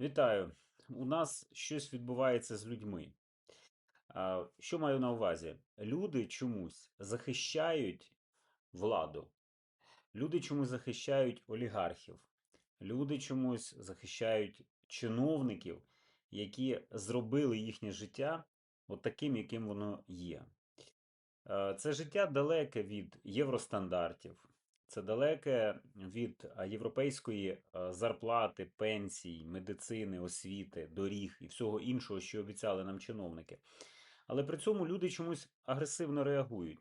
Вітаю. У нас щось відбувається з людьми. Що маю на увазі? Люди чомусь захищають владу, люди чомусь захищають олігархів, люди чомусь захищають чиновників, які зробили їхнє життя от таким, яким воно є. Це життя далеке від євростандартів, це далеке від європейської зарплати, пенсій, медицини, освіти, доріг і всього іншого, що обіцяли нам чиновники. Але при цьому люди чомусь агресивно реагують.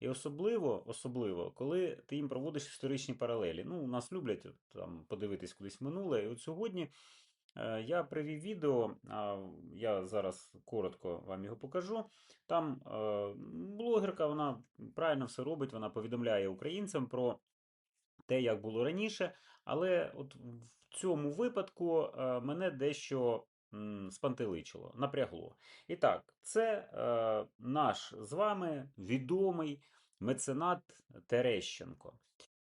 І особливо, особливо, коли ти їм проводиш історичні паралелі. Ну, нас люблять там подивитись кудись минуле. І от сьогодні Я привів відео, я зараз коротко вам його покажу. Там е, блогерка, вона правильно все робить, вона повідомляє українцям про те, як було раніше. Але от в цьому випадку е, мене дещо спантеличило, напрягло. І так, це наш з вами відомий меценат Терещенко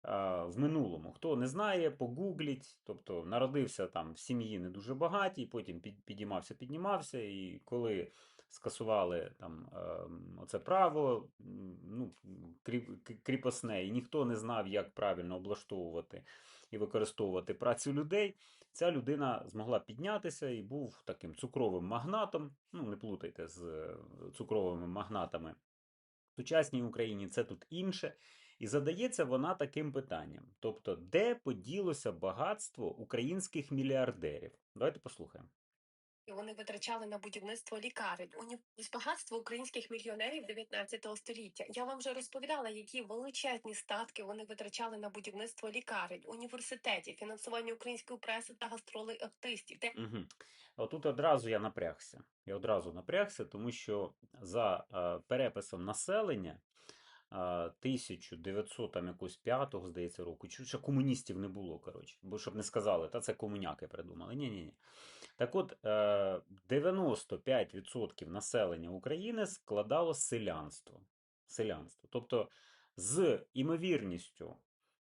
в минулому. Хто не знає, погугліть, тобто народився там в сім'ї не дуже багатій, потім підіймався, піднімався, і коли скасували там ем, оце право, ну, кріпосне, і ніхто не знав, як правильно облаштовувати і використовувати працю людей, ця людина змогла піднятися і був таким цукровим магнатом. Ну, не плутайте з е, цукровими магнатами. В сучасній Україні це тут інше. І задається вона таким питанням: тобто, де поділося багатство українських мільярдерів? Давайте послухаємо. І вони витрачали на будівництво лікарень. Ось багатство українських мільйонерів 19 століття. Я вам вже розповідала, які величезні статки вони витрачали на будівництво лікарень, університетів, фінансування української преси та гастролей артистів. Де... Угу. Отут одразу я напрягся. Я одразу напрягся, тому що за е, переписом населення 1900 там якось п'ятого, здається, року. Ще комуністів не було, коротше. Бо щоб не сказали, та це комуняки придумали. Ні-ні-ні. Так от, 95% е, населення України складало селянство. селянство. Тобто, з імовірністю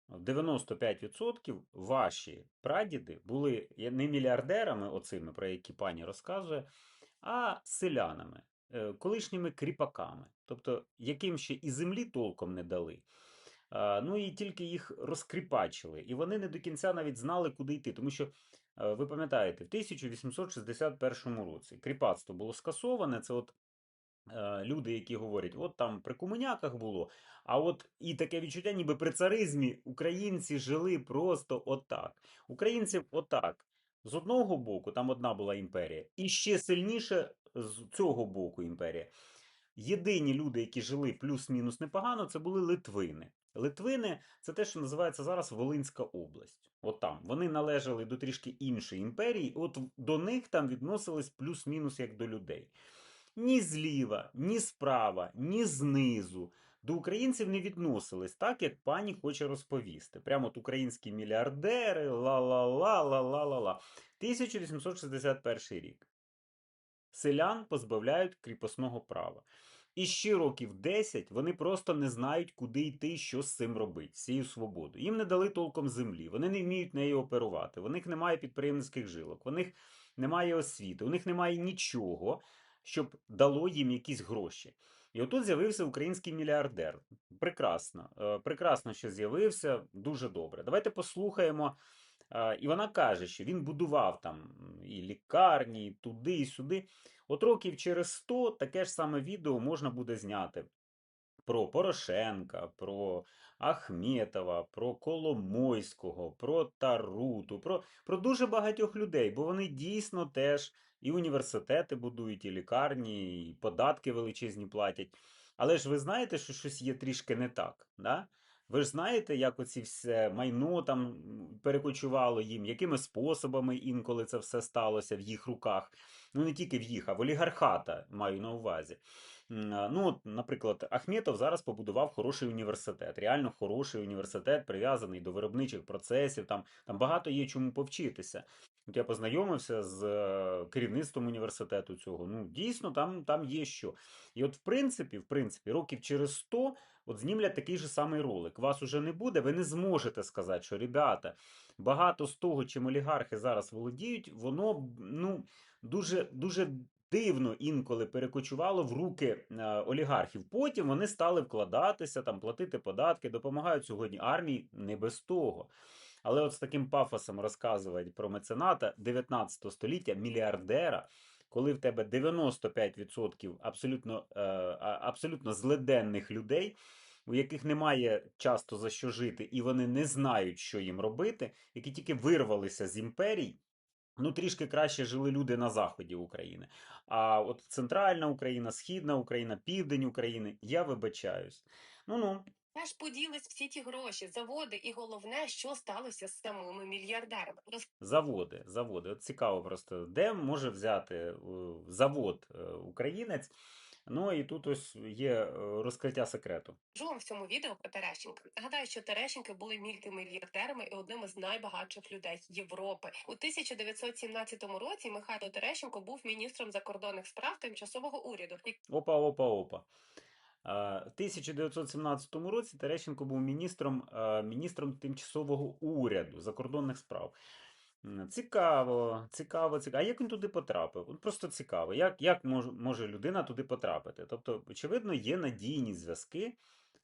95% ваші прадіди були не мільярдерами, оцими, про які пані розказує, а селянами. Е, колишніми кріпаками, тобто яким ще і землі толком не дали. Ну і тільки їх розкріпачили, і вони не до кінця навіть знали, куди йти. Тому що, е, ви пам'ятаєте, в 1861 році кріпацтво було скасоване. Це от е, люди, які говорять, от там при комуняках було, а от і таке відчуття, ніби при царизмі українці жили просто отак. Українців отак. З одного боку, там одна була імперія, і ще сильніше з цього боку імперія. Єдині люди, які жили плюс-мінус непогано, це були Литвини. Литвини це те, що називається зараз Волинська область. От там. Вони належали до трішки іншої імперії, от до них там відносились плюс-мінус як до людей. Ні зліва, ні справа, ні знизу. До українців не відносились так, як пані хоче розповісти. Прямо от українські мільярдери, ла-ла-ла-ла-ла-ла-ла. 1861 рік селян позбавляють кріпосного права. І ще років 10 вони просто не знають, куди йти, що з цим робити, з цією свободою. Їм не дали толком землі, вони не вміють нею оперувати, у них немає підприємницьких жилок, у них немає освіти, у них немає нічого, щоб дало їм якісь гроші. І отут з'явився український мільярдер. Прекрасно, е, прекрасно, що з'явився, дуже добре. Давайте послухаємо. І вона каже, що він будував там і лікарні, і туди, і сюди. От років через 100 таке ж саме відео можна буде зняти про Порошенка, про Ахметова, про Коломойського, про Таруту, про, про дуже багатьох людей, бо вони дійсно теж і університети будують, і лікарні, і податки величезні платять. Але ж ви знаєте, що щось є трішки не так. Да? Ви ж знаєте, як оці все майно там перекочувало їм, якими способами інколи це все сталося в їх руках. Ну не тільки в їх, а в олігархата маю на увазі. Ну, Наприклад, Ахметов зараз побудував хороший університет, реально хороший університет, прив'язаний до виробничих процесів. Там там багато є чому повчитися. От Я познайомився з е, керівництвом університету цього. Ну, дійсно, там там є що. І от, в принципі, в принципі, років через 100 от знімлять такий же самий ролик. Вас уже не буде, ви не зможете сказати, що ребята, багато з того, чим олігархи зараз володіють, воно ну, дуже, дуже дивно інколи перекочувало в руки е, олігархів. Потім вони стали вкладатися, там, платити податки, допомагають сьогодні армії не без того. Але от з таким пафосом розказувати про мецената 19 століття, мільярдера, коли в тебе 95% абсолютно, е, абсолютно злиденних людей, у яких немає часто за що жити, і вони не знають, що їм робити, які тільки вирвалися з імперій. Ну, трішки краще жили люди на заході України. А от центральна Україна, східна Україна, південь України, я вибачаюсь. Ну ну, Теж поділись всі ті гроші, заводи, і головне, що сталося з самими мільярдерами. заводи, заводи. От цікаво просто, де може взяти е, завод е, українець. Ну і тут ось є е, розкриття секрету. Розкажу вам в цьому відео про Терещенка. Нагадаю, що Терещенки були мільйонерами і одним із найбагатших людей Європи. У 1917 році Михайло Терещенко був міністром закордонних справ тимчасового уряду. Опа, опа, опа. А, В 1917 році Терещенко був міністром, міністром тимчасового уряду закордонних справ. Цікаво, цікаво, цікаво. А як він туди потрапив? Просто цікаво, як, як мож, може людина туди потрапити? Тобто, очевидно, є надійні зв'язки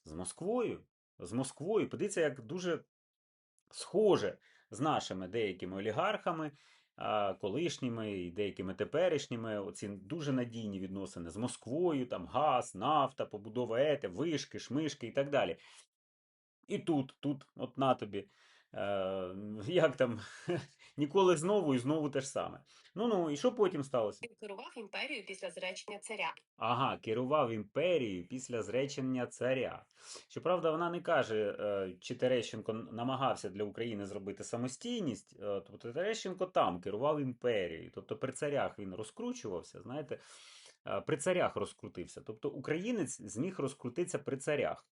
з Москвою. З Москвою. Подивіться, як дуже схоже з нашими деякими олігархами, колишніми і деякими теперішніми, оці дуже надійні відносини з Москвою, там газ, нафта, побудова ете, вишки, шмишки і так далі. І тут, тут, от на тобі. Е, як там, ніколи знову і знову те ж саме. Ну ну, і що потім сталося? Він керував імперією після зречення царя. Ага, керував імперією після зречення царя. Щоправда, вона не каже, е, чи Терещенко намагався для України зробити самостійність. е, Тобто Терещенко там керував імперією. Тобто при царях він розкручувався, знаєте, е, при царях розкрутився. Тобто українець зміг розкрутитися при царях.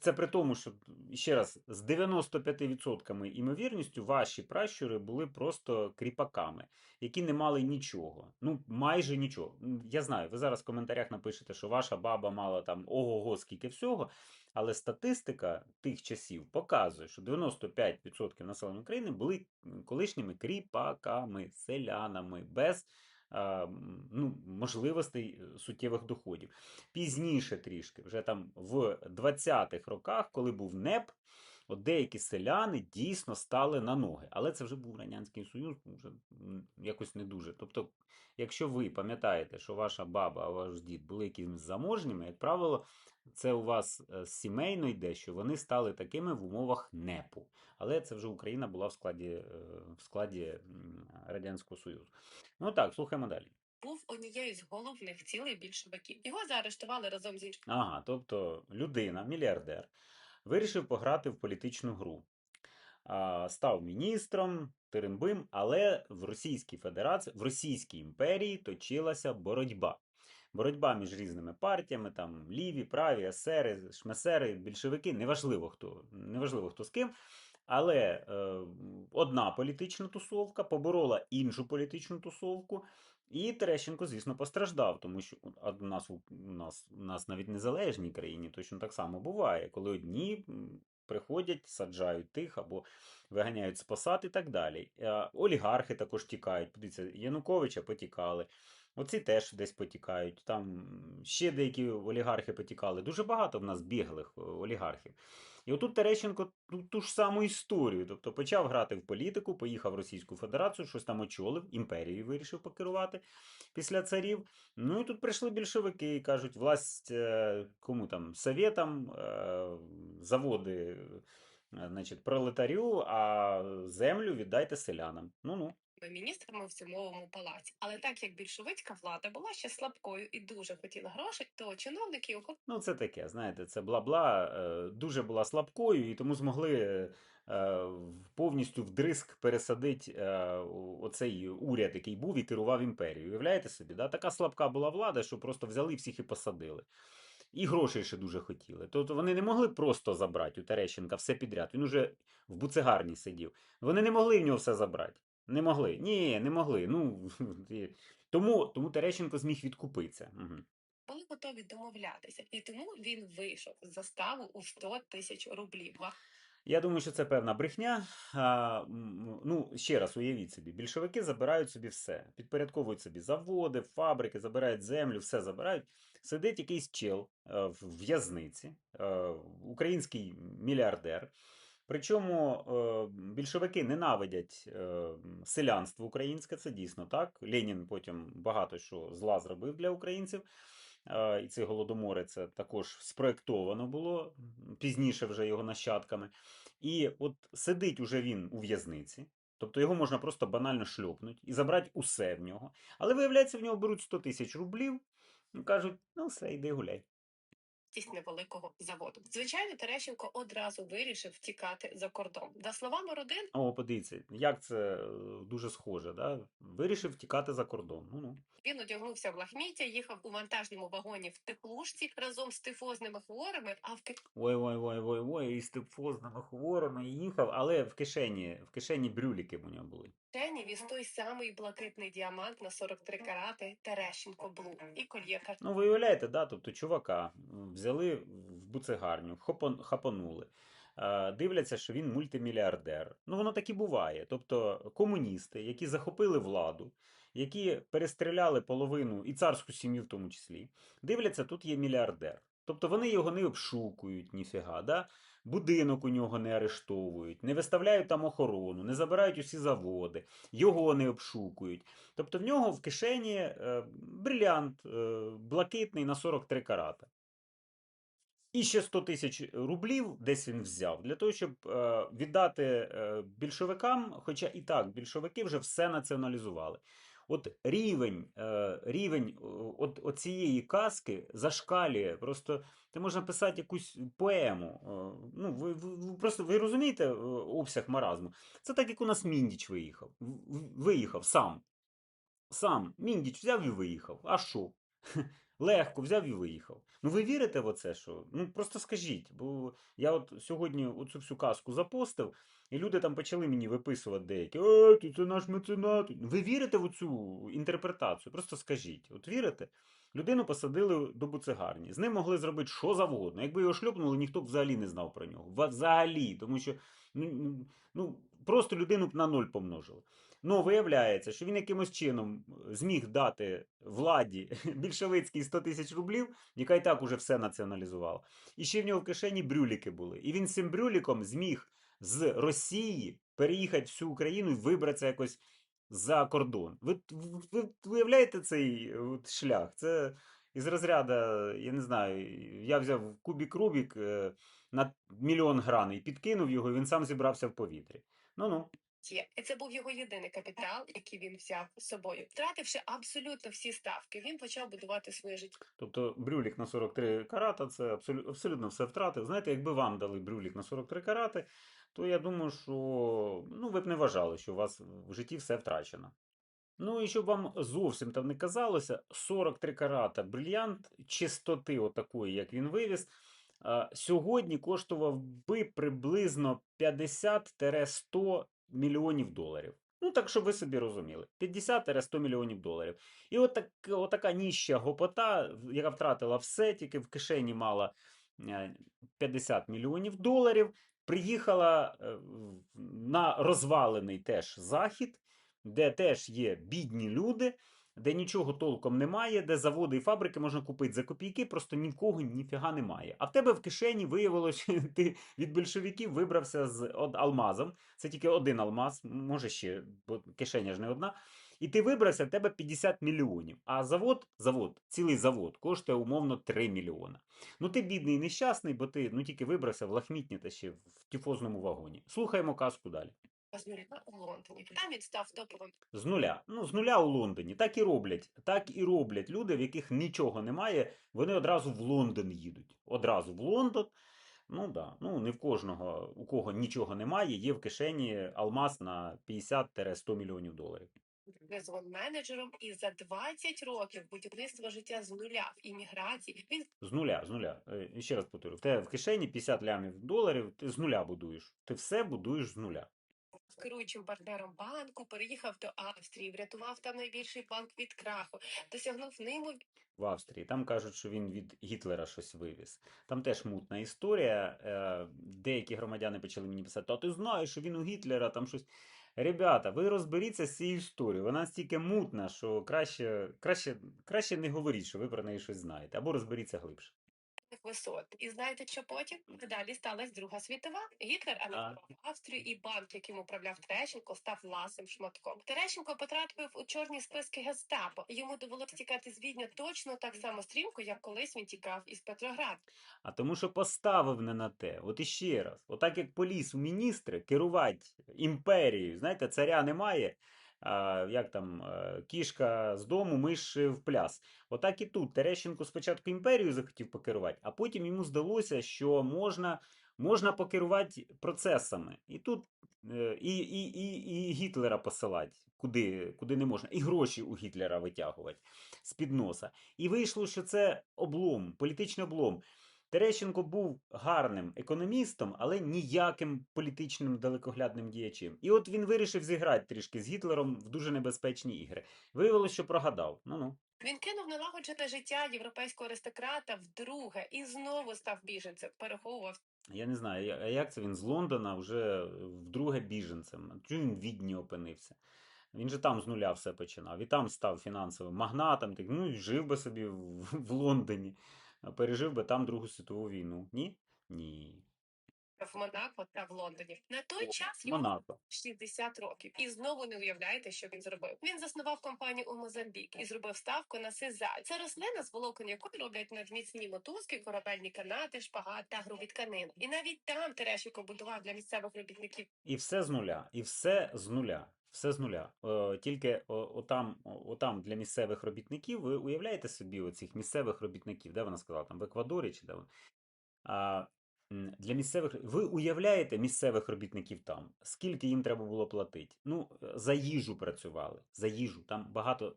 Це при тому, що ще раз, з 95% імовірністю ваші пращури були просто кріпаками, які не мали нічого. Ну, майже нічого. Я знаю, ви зараз в коментарях напишете, що ваша баба мала там ого-го скільки всього, але статистика тих часів показує, що 95% населення України були колишніми кріпаками, селянами, без ну, можливостей е, суттєвих доходів пізніше трішки, вже там в 20-х роках, коли був НЕП, от деякі селяни дійсно стали на ноги. Але це вже був Радянський Союз, вже якось не дуже. Тобто, якщо ви пам'ятаєте, що ваша баба, ваш дід були якимись заможніми, як правило, це у вас е, сімейно йде, що вони стали такими в умовах НЕПу. Але це вже Україна була в складі, е, в складі Радянського Союзу. Ну так, слухаємо далі. Був однією з головних цілей більшовиків. Його заарештували разом з іншими. Ага, тобто людина, мільярдер, вирішив пограти в політичну гру. А, Став міністром, тиримбим, але в Російській Федерації, в Російській імперії точилася боротьба. Боротьба між різними партіями, там ліві, праві, есери, шмесери, більшовики, неважливо хто, неважливо хто з ким. Але е, одна політична тусовка поборола іншу політичну тусовку, і Терещенко, звісно, постраждав, тому що у нас, у нас, у нас навіть незалежній країні точно так само буває, коли одні приходять, саджають тих або виганяють з посад і так далі. Олігархи також тікають. Подивіться, Януковича потікали. Оці теж десь потікають. Там ще деякі олігархи потікали. Дуже багато в нас біглих е, олігархів. І отут Терещенко ту, ту ж саму історію. Тобто почав грати в політику, поїхав в Російську Федерацію, щось там очолив, імперією вирішив покерувати після царів. Ну і тут прийшли більшовики і кажуть, власть е, кому там совєтам, е, заводи, е, значить, пролетарю, а землю віддайте селянам. Ну-ну. Міністрами в зимовому палаці. Але так як більшовицька влада була ще слабкою і дуже хотіла грошей, то чиновники його Ну, це таке, знаєте, це бла-бла, е, дуже була слабкою, і тому змогли е, повністю вдризк пересадити е, оцей уряд, який був і керував імперією. Уявляєте собі, да? така слабка була влада, що просто взяли всіх і посадили. І грошей ще дуже хотіли. Тобто вони не могли просто забрати у Терещенка все підряд. Він уже в буцегарні сидів. Вони не могли в нього все забрати. Не могли. Ні, не могли. Ну, тому, тому Терещенко зміг відкупитися. Угу. були готові домовлятися, і тому він вийшов з заставу у 100 тисяч рублів. Я думаю, що це певна брехня. А, ну, ще раз уявіть собі, більшовики забирають собі все, підпорядковують собі заводи, фабрики, забирають землю, все забирають. Сидить якийсь чел е, в в'язниці, е, український мільярдер. Причому е, більшовики ненавидять е, селянство українське, це дійсно так. Ленін потім багато що зла зробив для українців. Е, І цей голодомори це також спроєктовано було пізніше вже його нащадками. І от сидить уже він у в'язниці, тобто його можна просто банально шльопнути і забрати усе в нього. Але виявляється, в нього беруть 100 тисяч рублів і кажуть: ну все, йди гуляй. Вартість невеликого заводу. Звичайно, Терещенко одразу вирішив втікати за кордон. За словами родин, О, подивіться, як це е, дуже схоже, да? Вирішив тікати за кордон. Ну ну. він одягнувся в лахміття, їхав у вантажному вагоні в теплушці разом з тифозними хворими. А в Ой, ой, ой, ой, ой, із типозними хворими їхав, але в кишені, в кишені брюліки у нього були. кишені віз той самий блакитний діамант на 43 карати Терещенко Блу і кольє Ну, ви уявляєте, да? Тобто чувака взяли в буцегарню, хапанули. е, Дивляться, що він мультимільярдер. Ну, воно так і буває. Тобто комуністи, які захопили владу, які перестріляли половину і царську сім'ю в тому числі, дивляться, тут є мільярдер. Тобто вони його не обшукують, ніфіга, да? будинок у нього не арештовують, не виставляють там охорону, не забирають усі заводи, його не обшукують. Тобто в нього в кишені е, брилянт е, блакитний на 43 карата. І ще 100 тисяч рублів десь він взяв для того, щоб е, віддати е, більшовикам, хоча і так більшовики вже все націоналізували. От рівень, е, рівень от, от цієї казки зашкалює. Просто ти можна писати якусь поему. Ну, ви, ви, просто ви розумієте обсяг маразму? Це так, як у нас Міндіч виїхав. Виїхав сам. Сам Міндіч взяв і виїхав. А що? Легко взяв і виїхав. Ну ви вірите в оце, що? Ну просто скажіть, бо я от сьогодні оцю всю казку запостив, і люди там почали мені виписувати деякі. Е, ти це наш меценат. Ви вірите в цю інтерпретацію? Просто скажіть. От вірите? Людину посадили до буцегарні. З ним могли зробити що завгодно. Якби його шльопнули, ніхто б взагалі не знав про нього. Взагалі, тому що ну, ну, ну, просто людину б на ноль помножили. Ну, виявляється, що він якимось чином зміг дати владі більшовицькій 100 тисяч рублів, яка і так уже все націоналізувала. І ще в нього в кишені брюліки були. І він цим брюліком зміг з Росії переїхати всю Україну і вибратися якось за кордон. Ви, ви, ви уявляєте цей е, от шлях? Це із розряду, я не знаю, я взяв кубік Рубік е, на мільйон граней, підкинув його, і він сам зібрався в повітрі. Ну-ну. є. І це був його єдиний капітал, який він взяв з собою. Втративши абсолютно всі ставки, він почав будувати своє життя. Тобто брюлік на 43 карата це абсолютно, абсолютно все втратив. Знаєте, якби вам дали брюлік на 43 карати, то я думаю, що ну, ви б не вважали, що у вас в житті все втрачено. Ну і щоб вам зовсім там не казалося, 43 карата брильянт чистоти отакої, як він вивіз, сьогодні коштував би приблизно 50-100 мільйонів доларів. Ну, так, щоб ви собі розуміли, 50-100 мільйонів доларів. І от так, отака ніща гопота, яка втратила все, тільки в кишені мала е, 50 мільйонів доларів, приїхала е, на розвалений теж захід, де теж є бідні люди, де нічого толком немає, де заводи і фабрики можна купити за копійки, просто ні в кого ніфіга немає. А в тебе в кишені виявилося, що ти від большевиків вибрався з алмазом. Це тільки один алмаз, може ще, бо кишеня ж не одна. І ти вибрався, в тебе 50 мільйонів. А завод, завод, цілий завод коштує умовно 3 мільйона. Ну ти бідний і нещасний, бо ти ну тільки вибрався в лахмітні та ще в тіфозному вагоні. Слухаємо казку далі. З нуля у Лондоні. Там він став топовим З нуля. Ну, з нуля у Лондоні. Так і роблять. Так і роблять люди, в яких нічого немає, вони одразу в Лондон їдуть. Одразу в Лондон. Ну да. Ну, не в кожного, у кого нічого немає, є в кишені алмаз на 50-100 мільйонів доларів. бізнесовим менеджером, і за 20 років будівництва життя з нуля в імміграції він З нуля, з нуля. Е, і Ще раз повторю, в тебе в кишені 50 лямів доларів, ти з нуля будуєш. Ти все будуєш з нуля. Керуючим партнером банку, переїхав до Австрії, врятував там найбільший банк від краху, досягнув неймовірних в Австрії. Там кажуть, що він від Гітлера щось вивіз. Там теж мутна історія. Е, Деякі громадяни почали мені писати: Та ти знаєш, що він у Гітлера там щось. Ребята, ви розберіться з цією історією. Вона настільки мутна, що краще, краще, краще не говоріть, що ви про неї щось знаєте, або розберіться глибше. Висот. І знаєте, що потім? Далі сталася Друга світова. Гітлер анексував Австрію, і банк, яким управляв Терещенко, став власним шматком. Терещенко потрапив у чорні списки гестапо. Йому довелося тікати з Відня точно так само стрімко, як колись він тікав із Петрограду. А тому, що поставив не на те. От іще раз, отак як поліз у міністри керувати імперією, знаєте, царя немає. Як там, е, кішка з дому, миш в пляс. Отак і тут. Терещенко спочатку імперію захотів покерувати, а потім йому здалося, що можна, можна покерувати процесами. І тут е, і, і, і, і Гітлера посилати, куди, куди не можна, і гроші у Гітлера витягувати з-під носа. І вийшло, що це облом, політичний облом. Терещенко був гарним економістом, але ніяким політичним далекоглядним діячем. І от він вирішив зіграти трішки з Гітлером в дуже небезпечні ігри. Виявилося, що прогадав. Ну ну. Він кинув налагоджене життя європейського аристократа вдруге і знову став біженцем, переховував Я не знаю, а як це він з Лондона вже вдруге біженцем. Чому він в Відні опинився? Він же там з нуля все починав. І там став фінансовим магнатом. Так, ну, і жив би собі в, в Лондоні, пережив би там Другу світову війну. Ні? Ні. в Монако та в Лондоні. На той О, час йому Монако. 60 років, і знову не уявляєте, що він зробив. Він заснував компанію у Мозамбік і зробив ставку на сизаль. Це рослина, з волокон якої роблять надміцні мотузки, корабельні канати, шпагат та грубі тканини. І навіть там Терещенко будував для місцевих робітників І все з нуля. І все з нуля. Все з нуля. Е, тільки отам, отам для місцевих робітників, ви уявляєте собі оцих місцевих робітників, де вона сказала, там в Еквадорі чи де вона? А, для місцевих ви уявляєте місцевих робітників там, скільки їм треба було платити? Ну, е, за їжу працювали, за їжу. Там багато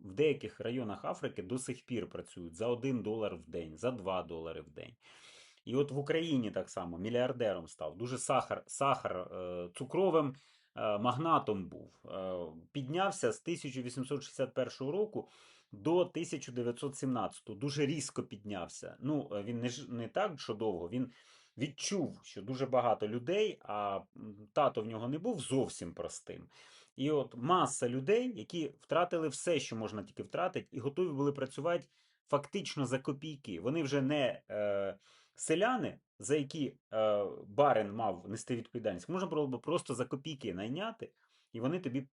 в деяких районах Африки до сих пір працюють за 1 долар в день, за 2 долари в день. І от в Україні так само мільярдером став. Дуже сахар, сахар е, цукровим магнатом був. Е, піднявся з 1861 року до 1917. Дуже різко піднявся. Ну, е, він не, не так, що довго. Він відчув, що дуже багато людей, а тато в нього не був зовсім простим. І от маса людей, які втратили все, що можна тільки втратити, і готові були працювати фактично за копійки. Вони вже не е, селяни, за які е, барин мав нести відповідальність, можна було б просто за копійки найняти, і вони тобі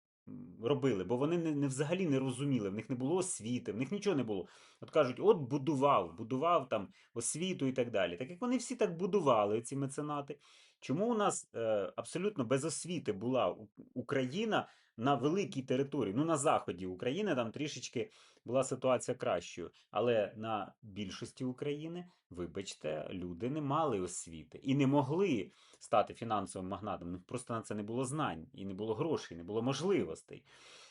робили, бо вони не, не взагалі не розуміли, в них не було освіти, в них нічого не було. От кажуть, от будував, будував там освіту і так далі. Так як вони всі так будували, ці меценати. Чому у нас е, абсолютно без освіти була Україна на великій території? Ну, на заході України там трішечки була ситуація кращою, але на більшості України, вибачте, люди не мали освіти і не могли стати фінансовим магнатом. Просто на це не було знань, і не було грошей, не було можливостей.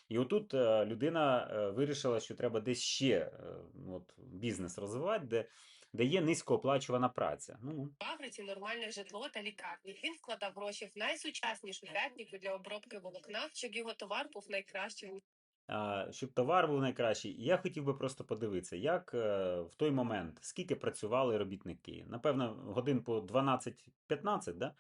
І отут е, людина е, вирішила, що треба десь ще е, от, бізнес розвивати, де, де є низькооплачувана праця. Ну, ну. в Африці нормальне житло та лікарні. Він вкладав гроші в найсучаснішу техніку для обробки волокна, щоб його товар був найкращим щоб товар був найкращий. Я хотів би просто подивитися, як е, в той момент, скільки працювали робітники. Напевно, годин по 12-15, да?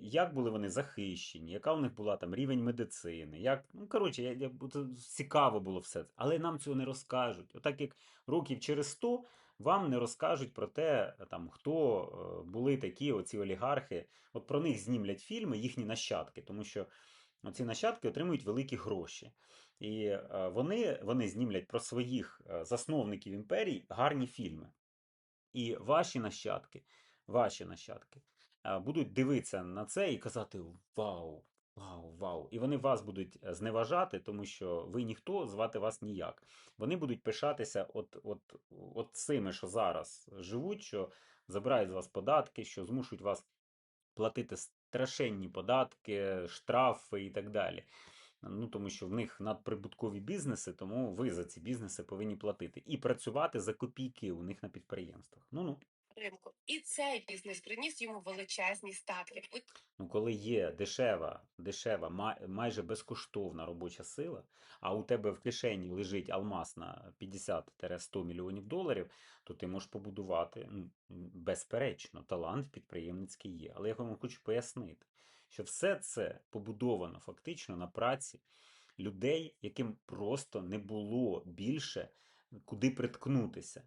Як були вони захищені, яка у них була там рівень медицини, як, ну коротше, я, я, цікаво було все це. Але нам цього не розкажуть. Отак як років через 100 вам не розкажуть про те, там, хто е, були такі оці олігархи. От про них знімлять фільми, їхні нащадки, тому що ці нащадки отримують великі гроші. І е, вони, вони знімлять про своїх е, засновників імперій гарні фільми. І ваші нащадки, ваші нащадки е, будуть дивитися на це і казати Вау! Вау, вау! І вони вас будуть е, зневажати, тому що ви ніхто, звати вас ніяк. Вони будуть пишатися от, от, от цими, що зараз живуть, що забирають з вас податки, що змушують вас платити страшенні податки, штрафи і так далі. Ну, тому що в них надприбуткові бізнеси, тому ви за ці бізнеси повинні платити і працювати за копійки у них на підприємствах. Ну ну. Ринку. І цей бізнес приніс йому величезні статки. Ну, коли є дешева, дешева, май- майже безкоштовна робоча сила, а у тебе в кишені лежить алмаз на 50-100 мільйонів доларів, то ти можеш побудувати, ну, безперечно, талант підприємницький є. Але я вам хочу пояснити, що все це побудовано фактично на праці людей, яким просто не було більше куди приткнутися.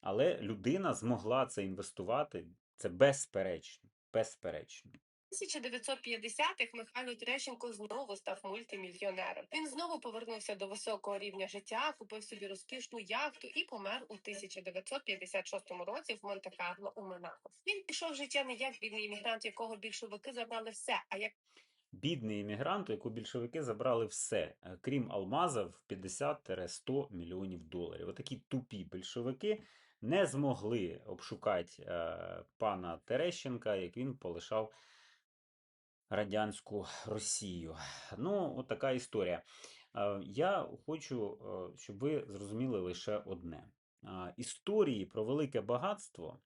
Але людина змогла це інвестувати, це безперечно. Безперечно. 1950-х Михайло Терещенко знову став мультимільйонером. Він знову повернувся до високого рівня життя, купив собі розкішну яхту і помер у 1956 році в Монте-Карло у Монако. Він пішов в життя не як бідний іммігрант, якого більшовики забрали все, а як Бідний іммігрант, у якого більшовики забрали все, е, крім алмаза в 50-100 мільйонів доларів. Отакі тупі більшовики не змогли обшукати е, пана Терещенка, як він полишав радянську Росію. Ну, от така історія. Е, Я хочу, е, щоб ви зрозуміли лише одне: Е, історії про велике багатство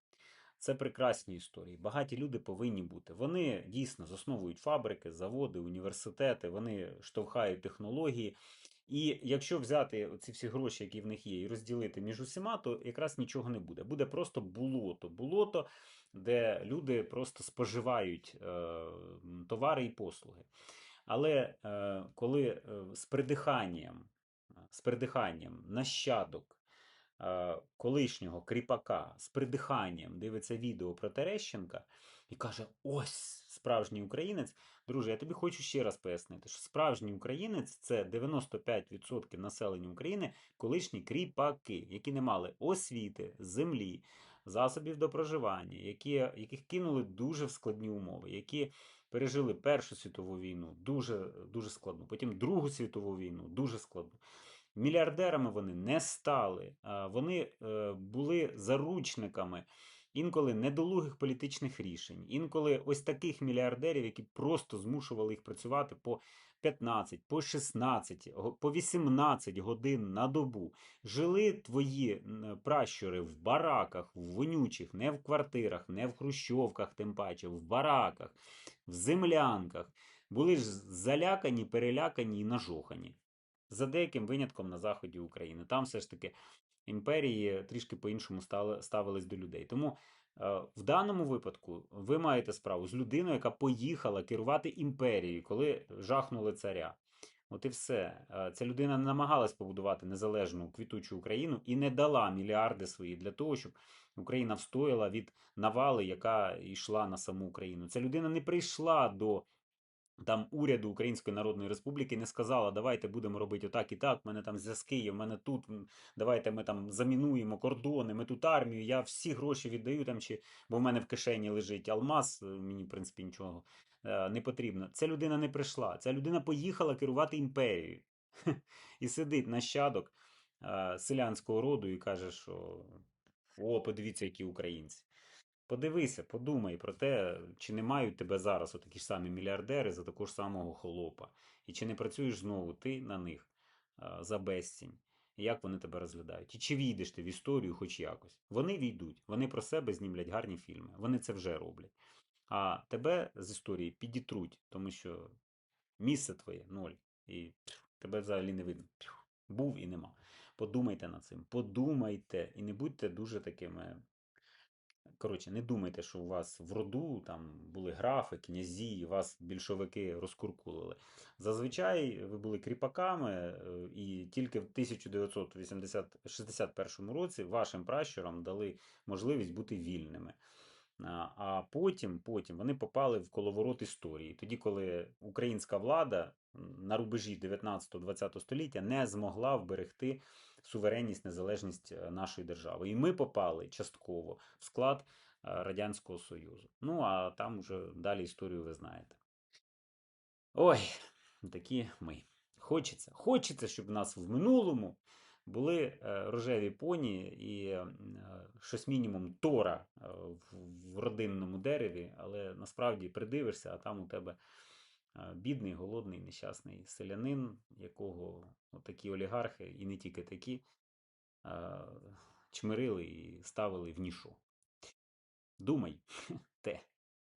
це прекрасні історії. Багаті люди повинні бути. Вони дійсно засновують фабрики, заводи, університети, вони штовхають технології. І якщо взяти ці всі гроші, які в них є, і розділити між усіма, то якраз нічого не буде. Буде просто болото. Болото, де люди просто споживають е, товари і послуги. Але е, коли е, з придиханням, з придиханням нащадок колишнього кріпака з придиханням дивиться відео про Терещенка і каже: ось справжній українець. Друже, я тобі хочу ще раз пояснити, що справжній українець це 95% населення України, колишні кріпаки, які не мали освіти, землі, засобів до проживання, які, яких кинули дуже в складні умови, які пережили Першу світову війну, дуже, дуже складну, потім Другу світову війну, дуже складну. Мільярдерами вони не стали, вони е, були заручниками інколи недолугих політичних рішень, інколи ось таких мільярдерів, які просто змушували їх працювати по 15, по 16, по 18 годин на добу. Жили твої пращури в бараках, в вонючих, не в квартирах, не в хрущовках, тим паче, в бараках, в землянках. Були ж залякані, перелякані і нажохані за деяким винятком на заході України. Там все ж таки імперії трішки по-іншому ставились до людей. Тому е, в даному випадку ви маєте справу з людиною, яка поїхала керувати імперією, коли жахнули царя. От і все. Е, Ця людина не намагалась побудувати незалежну квітучу Україну і не дала мільярди свої для того, щоб Україна встояла від навали, яка йшла на саму Україну. Ця людина не прийшла до там уряду Української Народної Республіки не сказала, давайте будемо робити отак і так, в мене там зв'язки є, в мене тут, давайте ми там замінуємо кордони, ми тут армію, я всі гроші віддаю там, чи, бо в мене в кишені лежить алмаз, е, мені, в принципі, нічого е, не потрібно. Ця людина не прийшла, ця людина поїхала керувати імперією. І сидить нащадок е, селянського роду і каже, що о, подивіться, які українці. Подивися, подумай про те, чи не мають тебе зараз отакі ж самі мільярдери за такого ж самого холопа. І чи не працюєш знову ти на них за безцінь, і як вони тебе розглядають. І чи війдеш ти в історію хоч якось. Вони війдуть, вони про себе знімлять гарні фільми, вони це вже роблять. А тебе з історії підітруть, тому що місце твоє ноль. І тебе взагалі не видно. Був і нема. Подумайте над цим, подумайте і не будьте дуже такими Коротше, не думайте, що у вас в роду там були графи, князі, вас більшовики розкуркулили. Зазвичай ви були кріпаками, е, і тільки в 1961 році вашим пращурам дали можливість бути вільними. А потім, потім вони попали в коловорот історії. Тоді, коли українська влада на рубежі 19-20 століття не змогла вберегти суверенність, незалежність е, нашої держави. І ми попали частково в склад е, Радянського Союзу. Ну, а там уже далі історію ви знаєте. Ой, такі ми. Хочеться, хочеться, щоб нас в минулому були е, рожеві поні і щось мінімум тора в, в родинному дереві, але насправді придивишся, а там у тебе е, бідний, голодний, нещасний селянин, якого такі олігархи, і не тільки такі, е, чмирили і ставили в нішу. Думай. Те.